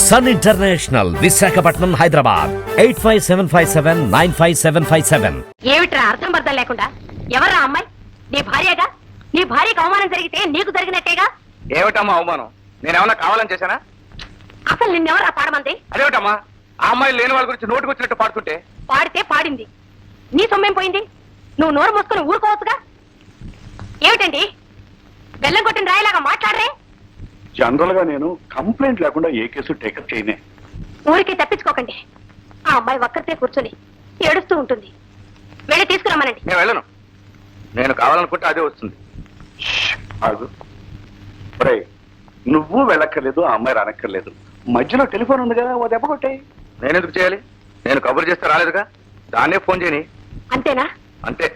Sun International Visakhapatnam Hyderabad eight five seven five seven nine five seven five seven ఏమిట్రా అర్థం పర్థం లేకుండా? ఎవర్రా అమ్మాయి? నీ భార్యగా? నీ భార్యకు అవమానం జరిగితే నీకు జరిగినట్టేగా? ఏమిటమ్మా అవమానం? నేనేమన్నా కావాలని చేశానా? అసలు నిన్నెవరా పాడమంది? అదేమిటమ్మా? ఆ అమ్మాయి లేని వాళ్ళ గురించి నోటికి వచ్చినట్టు పాడుతుంటే? పాడితే పాడింది. నీ సొమ్మేం పోయింది? నువ్వు నోరు మూసుకొని ఊరుకోవచ్చుగా? ఏమిటండి? బెల్లం కొట్టిన రాయిలాగా మాట్లాడరే? జనరల్గా నేను కంప్లైంట్ లేకుండా ఏ కేసు టేకప్ చేయనే. ఊరికి తప్పించుకోకండి. ఆ అమ్మాయి ఒక్కరితే కూర్చొని ఏడుస్తూ ఉంటుంది. వెళ్ళి తీసుకురమ్మనండి. నేను వెళ్ళను. నేను కావాలనుకుంటే అదే వస్తుంది. ఆగు. ఒరేయ్, నువ్వు వెళ్ళక్కర్లేదు ఆ అమ్మాయి రానక్కర్లేదు. మధ్యలో టెలిఫోన్ ఉంది కదా ఓ దెబ్బ కొట్టాయి నేను ఎందుకు చేయాలి? నేను కబురు చేస్తే రాలేదుగా? దాన్నే ఫోన్ చేయని. అంతేనా? అంతే.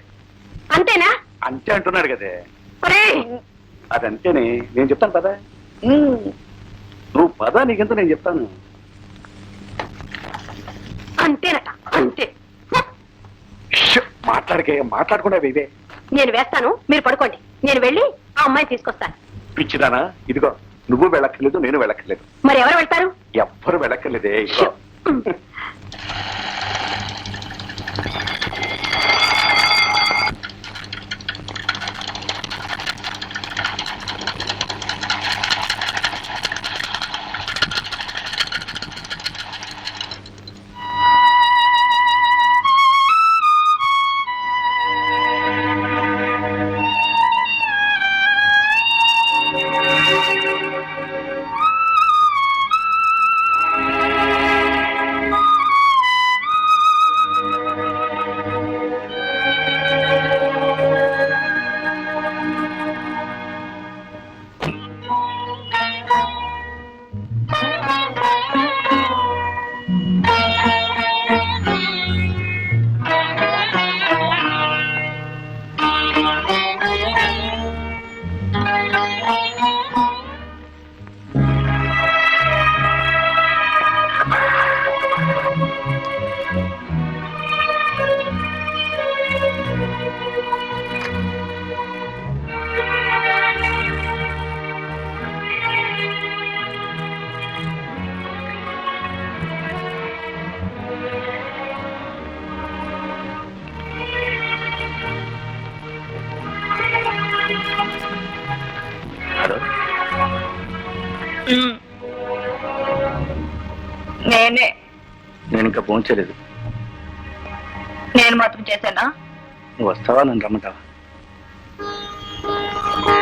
అంతేనా? అంతే అంటున్నాడు కదే! అదంతేనే. నేను చెప్తాను పదా నువ్వు పదా నీకెంత నేను చెప్తాను. అంతేనట అంతే. మాట్లాడకే మాట్లాడకుండా ఇవే నేను వేస్తాను మీరు పడుకోండి. నేను వెళ్ళి ఆ అమ్మాయిని తీసుకొస్తాను. పిచ్చిదానా ఇదిగో నువ్వు వెళ్ళక్కర్లేదు నేను వెళ్ళక్కర్లేదు. మరి ఎవరు వెళ్తారు? ఎవ్వరు వెళ్ళక్కర్లేదే చేయలేదు నేను మాత్రం చేశానా? నువ్వు వస్తావా? నన్ను రమ్మంటావా?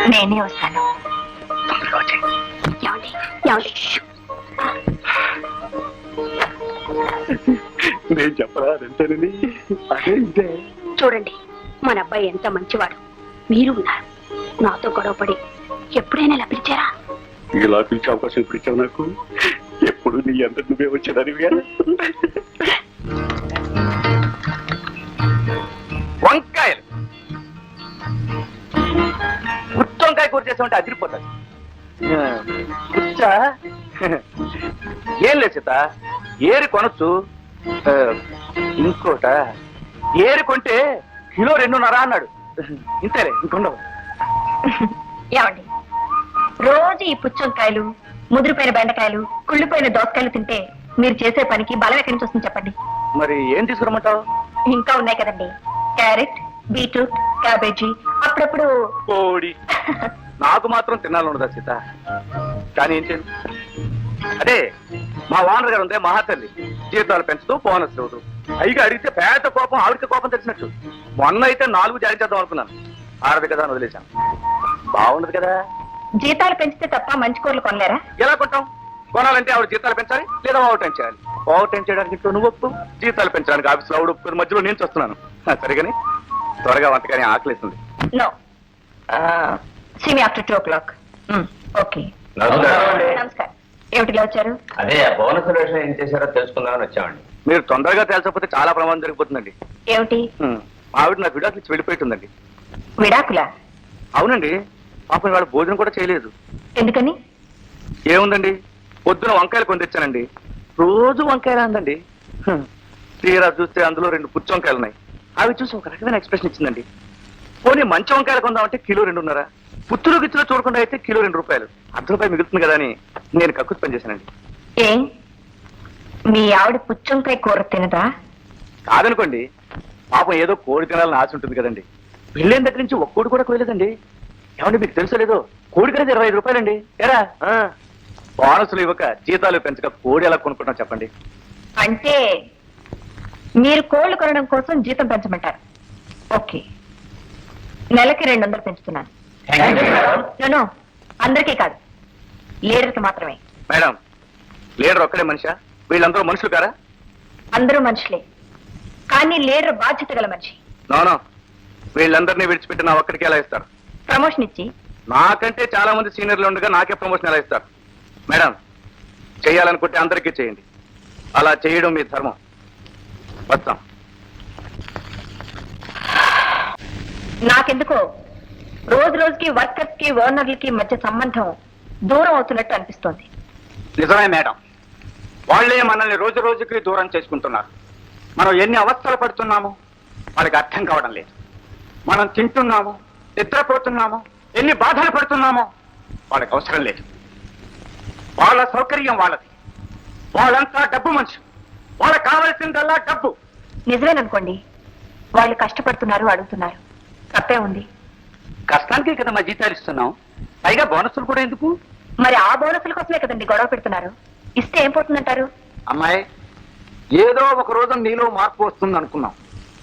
నేనే వస్తాను. తొందరగా నేను చెప్పరా? అదే ఇదే చూడండి మన అబ్బాయి ఎంత మంచివాడు. మీరు ఉన్నారు. నాతో గొడవపడి ఎప్పుడైనా ఇలా పిలిచారా? ఇలా పిలిచే అవకాశం ఇప్పుడు ఇచ్చావు నాకు? ఎప్పుడు నీ అందరు నువ్వే వచ్చేదానివిగా చేసామంటే అదిరిపోతుంది. ఏం లేదు సీత ఏరి కొనొచ్చు. ఇంకోట ఏరి కొంటే కిలో రెండున్నర అన్నాడు. ఇంతేలే ఇంకొండవు ఏమండి? రోజు ఈ పుచ్చంకాయలు ముదిరిపోయిన బెండకాయలు కుళ్ళిపోయిన దోసకాయలు తింటే మీరు చేసే పనికి బలం ఎక్కడి నుంచి వస్తుంది చెప్పండి? మరి ఏం తీసుకురమ్మంటావు? ఇంకా ఉన్నాయి కదండి. క్యారెట్ బీట్రూట్ క్యాబేజీ అప్పుడప్పుడు కోడి. నాకు మాత్రం తినాలన్నదా సీత? కానీ ఏం చేయను అదే మా ఓనర్ గారు ఉందే మహాతల్లి జీతాలు పెంచుతూ బోనస్ ఇవ్వదు. పైగా అడిగితే పేద కోపం ఆవిడకి కోపం తెలిసినట్టు. మొన్న అయితే నాలుగు జారీ చేద్దాం అనుకున్నాను. ఆడదు కదా అని వదిలేశాను. బాగుండదు కదా. జీతాలు పెంచితే తప్ప మంచి కూరలు కొనలేరా? ఎలా కొంటాం? కొనాలంటే ఆవిడ జీతాలు పెంచాలి లేదా ఓవర్ టైం చేయాలి? ఓవర్ టైం చేయడానికి ఇంట్లో నువ్వు ఒప్పు. జీతాలు పెంచడానికి ఆఫీస్లో ఆవిడ ఒప్పుకుని మధ్యలో నేను చూస్తున్నాను. సరిగాని? త్వరగా వంటకాని ఆకలిస్తుంది no Simi after two o'clock okay నమస్కారం. ఏమిటిలా వచ్చారు? అదే ఆ బోనస్ విషయం ఏం చేశారో తెలుసుకుందామని వచ్చామండి. మీరు తొందరగా తేల్చకపోతే చాలా ప్రమాదం జరిగిపోతుందండి. ఏమిటి. ఆవిడ నాకు విడాకులు ఇచ్చి వెళ్ళిపోతుందండి విడాకులా? అవునండి పాపం వాళ్ళ భోజనం కూడా చేయలేదు. ఎందుకని? ఏముందండి? పొద్దున వంకాయలు కొని తెచ్చానండి రోజు వంకాయలు అందండి. తీరా చూస్తే అందులో రెండు పుచ్చి వంకాయలు ఉన్నాయి అవి చూసి ఒక రకమైన ఎక్స్ప్రెషన్ ఇచ్చిందండి. పోనీ మంచి వంకాయలు కొందామంటే కిలో రెండున్నర? పుత్తులు గిచ్చులో చూడకుండా అయితే కిలో రెండు రూపాయలు. అర్ధ రూపాయలు మిగులుతుంది కదా అని నేను కక్కుతు పని చేశానండి. ఏం? మీ ఆవిడ పుచ్చంకాయ కూర తినదా? కాదనుకోండి. పాపం ఏదో కోడి తినాలని ఆశ ఉంటుంది కదండి. పెళ్ళైన దగ్గర నుంచి ఒక్క కోడి కూడా కోయలేదండి ఏమండి మీకు తెలుసో లేదో? కోడి కనేది ఇరవై ఐదు రూపాయలండి. ఎరా? బోనసులు ఇవ్వక జీతాలు పెంచక కోడి ఎలా కొనుక్కుంటాం చెప్పండి. అంటే మీరు కోళ్ళు కొనడం కోసం జీతం పెంచమంటారు. ఓకే. నెలకి రెండు వందలు పెంచుతున్నాను. నో అందరికీ కాదు. లీడర్కి మాత్రమే. మేడం లీడర్ ఒక్కడే మనిషా? వీళ్ళందరూ మనుషులు కారా? అందరూ మనుషులే. కానీ లీడర్ బాధ్యత గల మనిషి. నోనో వీళ్ళందరినీ విడిచిపెట్టి నా ఒక్కడికి ఎలా ఇస్తారు? ప్రమోషన్ ఇచ్చి. నాకంటే చాలా మంది సీనియర్లు ఉండగా నాకే ప్రమోషన్ ఎలా ఇస్తారు? మేడం చేయాలనుకుంటే అందరికీ చేయండి. అలా చేయడం మీ ధర్మం. వస్తాం. నాకెందుకో రోజు రోజుకి వర్కర్స్కి ఓనర్లకి మధ్య సంబంధం దూరం అవుతున్నట్టు అనిపిస్తోంది. నిజమే మేడం. వాళ్ళే మనల్ని రోజు రోజుకి దూరం చేసుకుంటున్నారు. మనం ఎన్ని అవస్థలు పడుతున్నాము వాళ్ళకి అర్థం కావడం లేదు. మనం తింటున్నాము నిద్రపోతున్నాము ఎన్ని బాధలు పడుతున్నామో వాళ్ళకి అవసరం లేదు. వాళ్ళ సౌకర్యం వాళ్ళది. వాళ్ళంతా డబ్బు మనుషులు. వాళ్ళకి కావలసిందల్లా డబ్బు. నిజమేననుకోండి. వాళ్ళు కష్టపడుతున్నారు అడుగుతున్నారు. తప్పే ఉంది. కష్టానికే కదా మా జీతాలు ఇస్తున్నాం. పైగా బోనసులు కూడా ఎందుకు? మరి ఆ బోనసుల కోసమే కదండి గొడవ పెడుతున్నారు. ఇస్తే ఏం పోతుందంటారు? అమ్మాయి ఏదో ఒక రోజు నీలో మార్పు వస్తుంది అనుకున్నాం.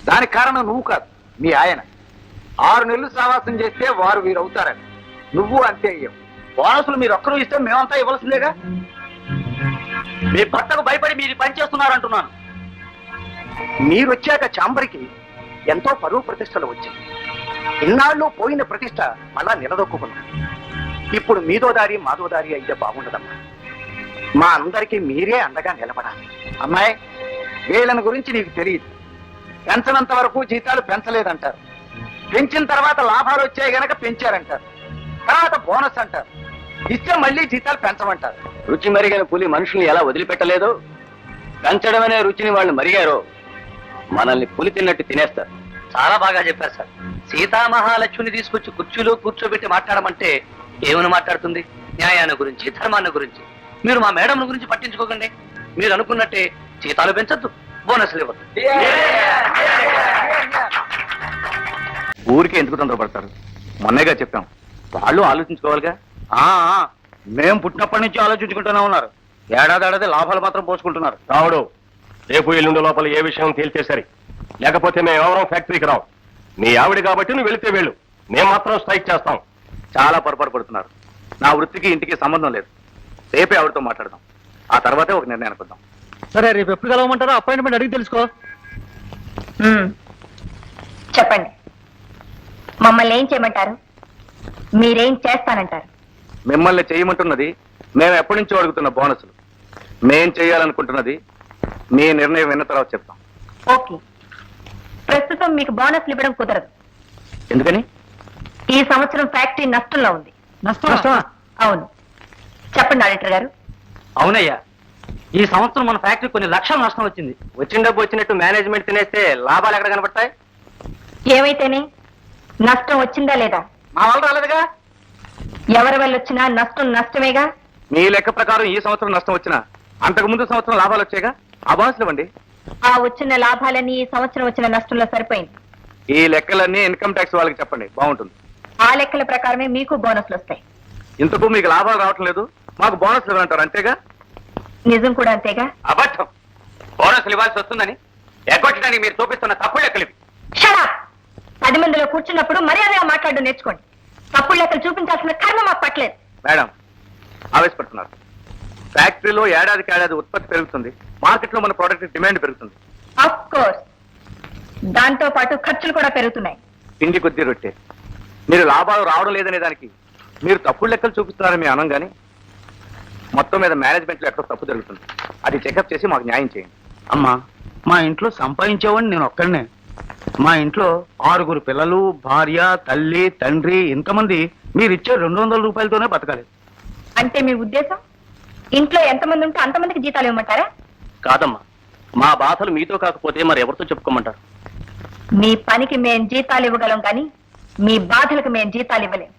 దానికి కారణం నువ్వు కాదు మీ ఆయన. ఆరు నెలలు సావాసం చేస్తే వారు వీరు అవుతారని నువ్వు అంతే అయ్యావు. బోనసులు మీరు ఒక్కరూ ఇస్తే మేమంతా ఇవ్వాల్సిందేగా? మీ భర్తకు భయపడి మీరు పని చేస్తున్నారు అంటున్నాను మీరు వచ్చాక చాంబరికి ఎంతో పరువు ప్రతిష్టలు వచ్చాయి. ఇన్నాళ్ళు పోయిన ప్రతిష్ట మళ్ళా నిలదొక్కున్నాం ఇప్పుడు మీదో దారి మాదో దారి అయితే బాగుండదమ్మా. మా అందరికీ మీరే అండగా నిలబడాలి. అమ్మాయి వీళ్ళని గురించి నీకు తెలియదు పెంచనంత వరకు జీతాలు పెంచలేదంటారు. పెంచిన తర్వాత లాభాలు వచ్చాయి గనక పెంచారంటారు. తర్వాత బోనస్ అంటారు. ఇస్తే మళ్ళీ జీతాలు పెంచమంటారు. రుచి మరిగిన పులి మనుషుల్ని ఎలా వదిలిపెట్టలేదు? పెంచడం అనే రుచిని వాళ్ళు మరిగారో? మనల్ని పులి తిన్నట్టు తినేస్తారు. చాలా బాగా చెప్పారు సార్. సీతామహాలక్ష్మిని తీసుకొచ్చి కుర్చీలో కూర్చోబెట్టి మాట్లాడమంటే ఏమని మాట్లాడుతుంది? న్యాయాన్ని గురించి ధర్మాన్ని గురించి. మీరు మా మేడం గురించి పట్టించుకోకండి. మీరు అనుకున్నట్టే జీతాలు పెంచొద్దు బోనస్లు ఇవ్వద్దు. ఊరికే ఎందుకు తొందరపడతారు? మొన్నేగా చెప్పాం. వాళ్ళు ఆలోచించుకోవాలిగా? ఆ, ఆ, మేం పుట్టినప్పటి నుంచి ఆలోచించుకుంటూనే ఉన్నారు. ఏడాది ఏడాది లాభాలు మాత్రం పోసుకుంటున్నారు. రావుడు రేపు ఎల్లుండి లోపల ఏ విషయం తేల్తే సరి లేకపోతే మేము ఎవరం ఫ్యాక్టరీకి రావు. నీ ఆవిడ కాబట్టి నువ్వు వెళితే వెళ్ళు. మేము మాత్రం స్ట్రైక్ చేస్తాం. చాలా పొరపాటు పడుతున్నారు. నా వృత్తికి ఇంటికి సంబంధం లేదు. రేపే ఆవిడతో మాట్లాడదాం. ఆ తర్వాతే ఒక నిర్ణయానికి వద్దాం సరే రేపు ఎప్పుడు కలవమంటారో అపాయింట్మెంట్ అడిగి తెలుసుకో. చెప్పండి. మమ్మల్ని ఏం చేయమంటారు? మీరేం చేస్తానంటారు? మిమ్మల్ని చేయమంటున్నది మేము ఎప్పటి నుంచో అడుగుతున్న బోనసులు. మేం చేయాలనుకుంటున్నది మీ నిర్ణయం విన్న తర్వాత చెప్తాం. ఓకే. ప్రస్తుతం మీకు బోనస్లు ఇవ్వడం కుదరదు. ఎందుకని? ఈ సంవత్సరం ఫ్యాక్టరీ నష్టంలో ఉంది. నష్టమా? అవును. చెప్పండి ఆడిటర్ గారు. అవునయ్యా. ఈ సంవత్సరం మన ఫ్యాక్టరీ కొన్ని లక్షల నష్టం వచ్చింది. వచ్చిన డబ్బు వచ్చినట్టు మేనేజ్మెంట్ తినేస్తే లాభాలు ఎక్కడ కనపడతాయి ఏమైతేనే? నష్టం వచ్చిందా లేదా? మా వాళ్ళు రాలేదుగా? ఎవరి వల్ల వచ్చినా నష్టం నష్టమేగా? మీ లెక్క ప్రకారం ఈ సంవత్సరం నష్టం వచ్చినా అంతకు ముందు సంవత్సరం లాభాలు వచ్చాయిగా ఆ బోనసులు ఇవ్వండి. ఆ వచ్చిన లాభాలని ఈ సంవత్సరం వచ్చిన నష్టంలో సరిపోయింది. ఈ లెక్కలన్నీ ఇన్కమ్ ట్యాక్స్ వాళ్ళకి చెప్పండి బాగుంటుంది. ఆ లెక్కల ప్రకారమే మీకు బోనస్లు వస్తాయి. ఇంతకు మీకు లాభాలు రావటం లేదు మాకు బోనస్లు ఇవ్వాలంటారు అంతేగా? నిజం కూడా అంతేగా? అబద్ధం. బోనస్లు ఇవ్వాల్సి వస్తుందని ఎగ్గొట్టడానికి మీరు చూపిస్తున్న తప్పు లెక్కలు ఇవి. షడా పది మందిలో కూర్చున్నప్పుడు మర్యాదగా మాట్లాడడం నేర్చుకోండి. తప్పుడు లెక్కలు చూపించాల్సిన కర్మ మాకు పట్టలేదు. మేడం ఆవేశపడుతున్నారు. ఫ్యాక్టరీలో ఏడాదికి ఏడాది ఉత్పత్తి పెరుగుతుంది. మార్కెట్లో మన ప్రోడక్ట్ డిమాండ్ పెరుగుతుంది. ఆఫ్ కోర్స్ దాంతో పాటు ఖర్చులు కూడా పెరుగుతున్నాయి. పిండి కొద్ది రొట్టె. మీరు లాభాలు రావడం లేదనే దానికి మీరు తప్పుడు లెక్కలు చూపిస్తున్నారని మేము అనం కానీ మొత్తం మీద మేనేజ్మెంట్లో ఎక్కడో తప్పు జరుగుతుంది. అది చెకప్ చేసి మాకు న్యాయం చేయండి. అమ్మా మా ఇంట్లో సంపాదించేవాడిని నేను ఒక్కడనే. మా ఇంట్లో ఆరుగురు పిల్లలు భార్య తల్లి తండ్రి ఇంతమంది మీరు ఇచ్చే రెండు వందల రూపాయలతోనే బతకాలి. అంటే మీ ఉద్దేశం? ఇంట్లో ఎంతమంది ఉంటే అంతమందికి జీతాలు ఇవ్వమంటారా? కాదమ్మా. మా బాధలు మీతో కాకపోతే మరి ఎవరితో చెప్పుకోమంటారు? మీ పనికి మేం జీతాలు ఇవ్వగలం కానీ మీ బాధలకు మేం జీతాలు ఇవ్వలేం.